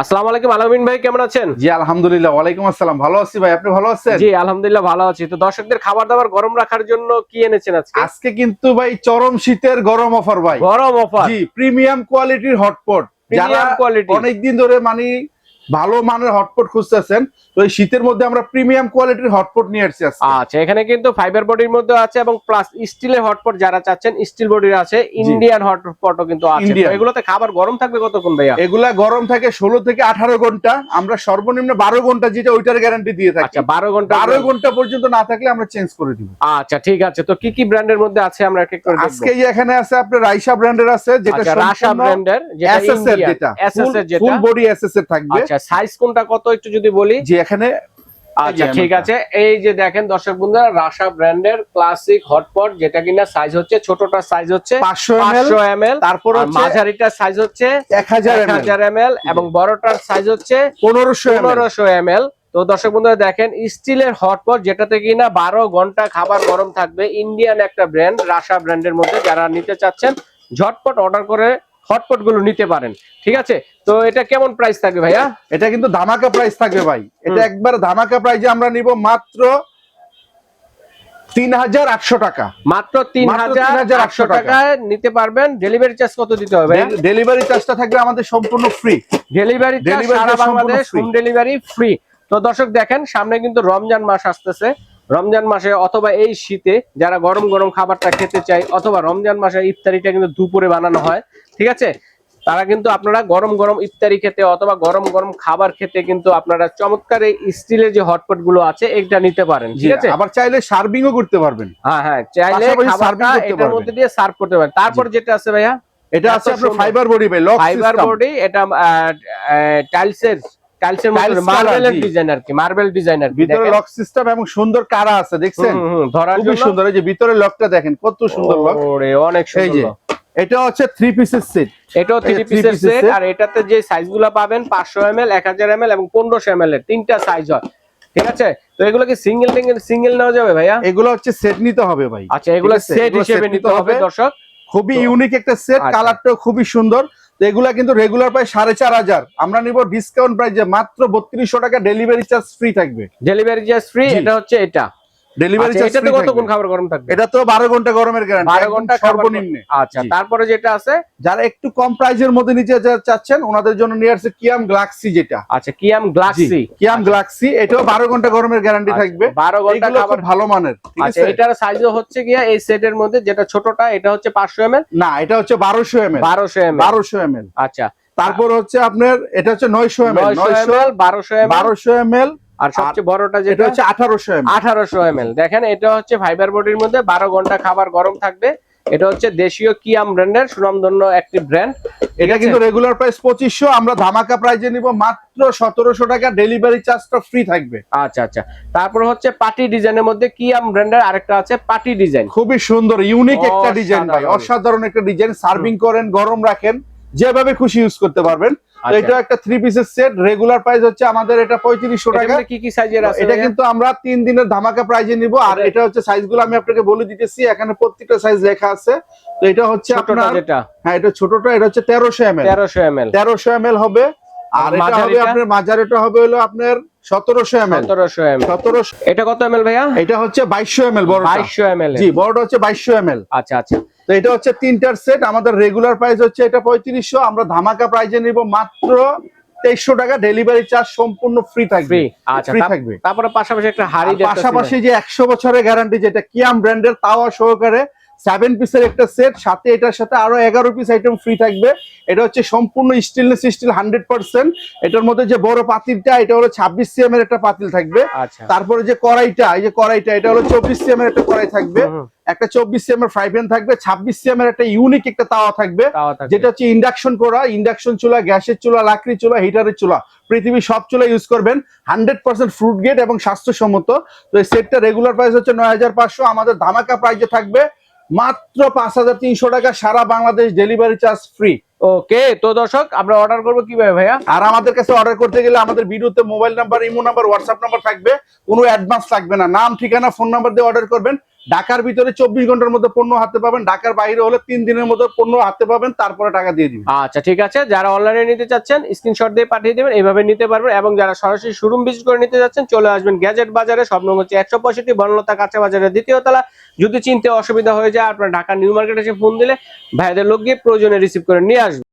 আসসালামু আলাইকুম আলামিন ভাই কেমন আছেন? জি আলহামদুলিল্লাহ ওয়ালাইকুম আসসালাম। ভালো আছি ভাই আপনি ভালো আছেন? জি আলহামদুলিল্লাহ ভালো আছি। তো দর্শকদের খাবার দাবার গরম রাখার জন্য কি এনেছেন আজকে? আজকে কিন্তু ভাই চরম শীতের গরম অফার ভাই। গরম অফার? জি প্রিমিয়াম কোয়ালিটির হটপট। যারা কোয়ালিটি অনেকদিন ধরে মানে ভালো মানের হটপট খুঁজতেছেন। তো এই শীতের মধ্যে আমরা প্রিমিয়াম কোয়ালিটির হটপট নিয়ে আসছি আচ্ছা এখানে কিন্তু ফাইবার বডির মধ্যে আছে এবং প্লাস স্টিলের হটপট যারা চাচ্ছেন স্টিল বডির আছে ইন্ডিয়ান হটপটও কিন্তু আছে। এগুলোতে খাবার গরম থাকবে কতক্ষণ ভাইয়া? এগুলা গরম থাকে ষোলো থেকে আঠারো ঘণ্টা। আমরা সর্বনিম্ন বারো ঘণ্টা যেটা ওইটার গ্যারান্টি দিয়ে থাকি। আচ্ছা বারো ঘণ্টা বারো ঘণ্টা পর্যন্ত না থাকলে আমরা চেঞ্জ করে দিব। আচ্ছা ঠিক আছে। তো কি কি ব্র্যান্ডের মধ্যে আছে আমরা এক এক করে দেখব? আজকে এখানে আছে আপনার রাইসা ব্র্যান্ডের আছে যেটা আচ্ছা রাশা ব্র্যান্ডের যেটা এসএস এর যেটা। ফুল বডি এসএস এর থাকবে। আচ্ছা সাইজ কোনটা কত একটু যদি বলি? যে এখানে আচ্ছা ঠিক আছে। এই যে দেখেন দর্শক বন্ধুরা রাশা ব্র্যান্ডের ক্লাসিক হটপট যেটা কিনা সাইজ হচ্ছে ছোটটার সাইজ হচ্ছে পাঁচশো এম এল তারপর মাঝারিটার সাইজ হচ্ছে এক হাজার এক হাজার এম এল এবং বড়টার সাইজ হচ্ছে পনেরোশো পনেরোশো এম এল। তো দর্শক বন্ধুরা দেখেন স্টিলের হটপট যেটাতে কিনা বারো ঘণ্টা খাবার গরম থাকবে ইন্ডিয়ান একটা ব্র্যান্ড রাশা ব্র্যান্ডের মধ্যে যারা নিতে চাচ্ছেন ঝটপট অর্ডার করে হটপটগুলো নিতে পারেন। ঠিক আছে? তো এটা কেমন প্রাইস থাকবে ভাইয়া? এটা কিন্তু ধামাকা প্রাইস থাকবে ভাই। এটা একবার ধামাকা প্রাইজে আমরা নিব মাত্র তিন হাজার আটশো টাকা। মাত্র তিন হাজার আটশো টাকায় নিতে পারবেন। ডেলিভারি চার্জ কত দিতে হবে ডেলিভারি চার্জটা থাকবে আমাদের সম্পূর্ণ ফ্রি ডেলিভারি সারা বাংলাদেশ হোম ডেলিভারি ফ্রি তো দর্শক দেখেন সামনে কিন্তু রমজান মাস আসতেছে। রমজান মাসে অথবা এই শীতে যারা গরম গরম খাবারটা খেতে চায় অথবা রমজান মাসে ইফতারিটা কিন্তু দুপুরে বানানো হয় ঠিক আছে? তারা কিন্তু আপনারা গরম গরম ইফতারি খেতে অথবা গরম গরম খাবার খেতে কিন্তু আপনারা চমৎকার এই স্টিলের যে হটপটগুলো আছে এটা নিতে পারেন ঠিক আছে? আবার চাইলে সার্ভিংও করতে পারবেন। হ্যাঁ হ্যাঁ চাইলে খাবারটা এটার মধ্যে দিয়ে সার্ভ করতে পারেন। তারপর যেটা আছে ভাইয়া? এটা আছে আপনার ফাইবার বডি ভাই লক ফাইবার বডি এটা টাইলসের টাইলসের মধ্যে মার্বেলের ডিজাইন আর কি মার্বেল ডিজাইন আর ভিতরে লক সিস্টেম এবং সুন্দর কারা আছে দেখছেন? জন্য। সুন্দর এই যে ভিতরে লকটা দেখেন কত সুন্দর লক ওরে অনেক সুন্দর। এটা হচ্ছে থ্রি পিসের সেট এটাও থ্রি পিসের সেট আর এটাতে যে সাইজগুলো পাবেন পাঁচশো এম এল এক হাজার এম এল এবং পনেরোশো এম এল এর তিনটা সাইজ হয়। ঠিক আছে? তো এগুলো কি সিঙ্গেল সিঙ্গেল নেওয়া যাবে ভাইয়া? এগুলো হচ্ছে সেট নিতে হবে ভাই। আচ্ছা এগুলো সেট হিসেবে নিতে হবে দর্শক। খুবই ইউনিক একটা সেট আচ্ছা। কালারটাও খুবই সুন্দর। তো এগুলা কিন্তু রেগুলার প্রায় সাড়ে চার হাজার। আমরা নিব ডিসকাউন্ট প্রাইজে মাত্র বত্রিশশো টাকা ডেলিভারি চার্জ ফ্রি থাকবে। ডেলিভারি চার্জ ফ্রি এটা হচ্ছে এটা। ডেলিভারি আচ্ছা, চার্জ এটাতে কতক্ষণ খাবার গরম থাকবে? এটা তো বারো ঘণ্টা গরমের গ্যারান্টি বারো ঘণ্টা খাবার গরম- সর্বনিম্নে আচ্ছা তারপরে যেটা আছে? যারা একটু কম প্রাইজের মধ্যে নিতে চাচ্ছেন ওনাদের জন্য নিয়ে আসছে কিয়াম গ্লাক্সি যেটা। আচ্ছা কিয়াম গ্লাক্সি কিয়াম গ্লাক্সি এটাও বারো ঘণ্টা গরমের গ্যারান্টি থাকবে। বারো ঘণ্টা খাবার ভালো মানের আচ্ছা এটার সাইজও হচ্ছে গিয়া এই সেটের মধ্যে যেটা ছোটটা এটা হচ্ছে পাঁচশো এম এল না এটা হচ্ছে বারোশো এম এল বারোশো এম এল বারোশো এম এল আচ্ছা। তারপর হচ্ছে আপনার এটা হচ্ছে নয়শো এম এল নয়শো এম নয়শো এল বারোশো আর সবচেয়ে বড়টা যেটা হচ্ছে আঠারোশো আঠারোশো এম এল। দেখেন এটা হচ্ছে ফাইবার বডির মধ্যে বারো ঘণ্টা খাবার গরম থাকবে। এটা হচ্ছে দেশীয় কিয়াম ব্র্যান্ডের সুনামধন্য একটি ব্র্যান্ড এটা কিন্তু রেগুলার প্রাইস পঁচিশশো আমরা ধামাকা প্রাইজে নিব মাত্র সতেরোশো টাকা ডেলিভারি চার্জটা ফ্রি থাকবে। আচ্ছা আচ্ছা। তারপর হচ্ছে পার্টি ডিজাইনের মধ্যে কিয়াম ব্র্যান্ডের আরেকটা আছে পার্টি ডিজাইন। খুবই সুন্দর ইউনিক একটা ডিজাইন ভাই। অসাধারণ একটা ডিজাইন সার্ভিং করেন গরম রাখেন। যেভাবে খুশি ইউজ করতে পারবেন। আচ্ছা। এটা একটা থ্রি পিসের সেট রেগুলার প্রাইস হচ্ছে আমাদের এটা পঁয়ত্রিশশো টাকা। কি কি সাইজের আছে এটা কিন্তু আমরা তিন দিনের ধামাকা প্রাইজে নিব। আর এটা- এটা হচ্ছে সাইজগুলো আমি আপনাকে বলে দিতেছি এখানে প্রত্যেকটা সাইজ লেখা আছে। তো এটা হচ্ছে আপনার হ্যাঁ এটা ছোটটা এটা হচ্ছে তেরোশো এম এল তেরোশো এম এল তেরোশো এম হবে। আর এটা হবে আপনার মাঝারিটা হবে হলো আপনার সতেরোশো এম এল। সতেরোশো এম সতেরোশো এটা কত এম ভাইয়া? এটা হচ্ছে জি বড়টা হচ্ছে আচ্ছা আচ্ছা। তো এটা হচ্ছে তিনটার সেট। আমাদের রেগুলার প্রাইস হচ্ছে এটা পঁয়ত্রিশশো। আমরা ধামাকা প্রাইজে নিব মাত্র তেইশশো টাকা। ডেলিভারি চার্জ সম্পূর্ণ ফ্রি থাকবে। ফ্রি আচ্ছা থাকবে। তারপরে পাশাপাশি একটা হাড়ি পাশাপাশি যে একশো বছরের গ্যারান্টি যেটা কিয়াম ব্র্যান্ডের তাওয়া সহকারে সেভেন পিসের একটা সেট সাথে এটার সাথে আরও এগারো পিস আইটেম ফ্রি থাকবে। এটা হচ্ছে সম্পূর্ণ স্টিলনেস স্টিল হান্ড্রেড পার্সেন্ট এটার মধ্যে যে বড় পাতিলটা এটা হলো ছাব্বিশ সিএম এর একটা পাতিল থাকবে। আচ্ছা। তারপরে যে কড়াইটা এই যে কড়াইটা এটা হলো চব্বিশ সিএম এর একটা কড়াই থাকবে। একটা চব্বিশ সিএম এর ফ্রাই প্যান থাকবে ছাব্বিশ সিএম এর একটা ইউনিক একটা তাওয়া থাকবে। তাওয়া থাকবে। যেটা হচ্ছে ইন্ডাকশন করা ইন্ডাকশন চুলা গ্যাসের চুলা লাকড়ি চুলা হিটারের চুলা। পৃথিবীর সব চুলা ইউজ করবেন। হান্ড্রেড পার্সেন্ট ফ্রুট গেট এবং স্বাস্থ্যসম্মত। তো এই সেটটা রেগুলার প্রাইস হচ্ছে নয় হাজার পাঁচশো। আমাদের ধামাকা প্রাইসে থাকবে। মাত্র পাঁচ হাজার তিনশো টাকা সারা Bangladesh delivery charge free okay তো দর্শক আমরা অর্ডার করব কীভাবে ভাইয়া? আর আমাদের কাছে অর্ডার করতে গেলে আমাদের ভিডিওতে mobile number imo number WhatsApp number থাকবে। কোনো অ্যাডভান্স থাকবে না। নাম ঠিকানা ফোন নাম্বার দিয়ে অর্ডার করবেন। ঢাকার ভিতরে চব্বিশ ঘণ্টার মধ্যে পণ্য হাতে পাবেন, ঢাকার বাইরে হলে তিন দিনের মধ্যে পণ্য হাতে পাবেন, তারপরে টাকা দিয়ে দিবেন। আচ্ছা ঠিক আছে। যারা অনলাইনে নিতে চাচ্ছেন স্ক্রিনশট দিয়ে পাঠিয়ে দেবেন এইভাবে নিতে পারবেন এবং যারা সরাসরি শোরুম ভিজিট করে নিতে যাচ্ছেন, চলে আসবেন গ্যাজেট বাজারে। সব নম্বর হচ্ছে একশো পঁয়ষট্টি, বনলতা কাঁচা বাজারের দ্বিতীয় তলা। যদি চিনতে অসুবিধা হয়ে যায়, আপনার ঢাকা নিউ মার্কেট এসে ফোন দিলে ভাইদের লোক গিয়ে প্রয়োজনে রিসিভ করে নিয়ে আসবে।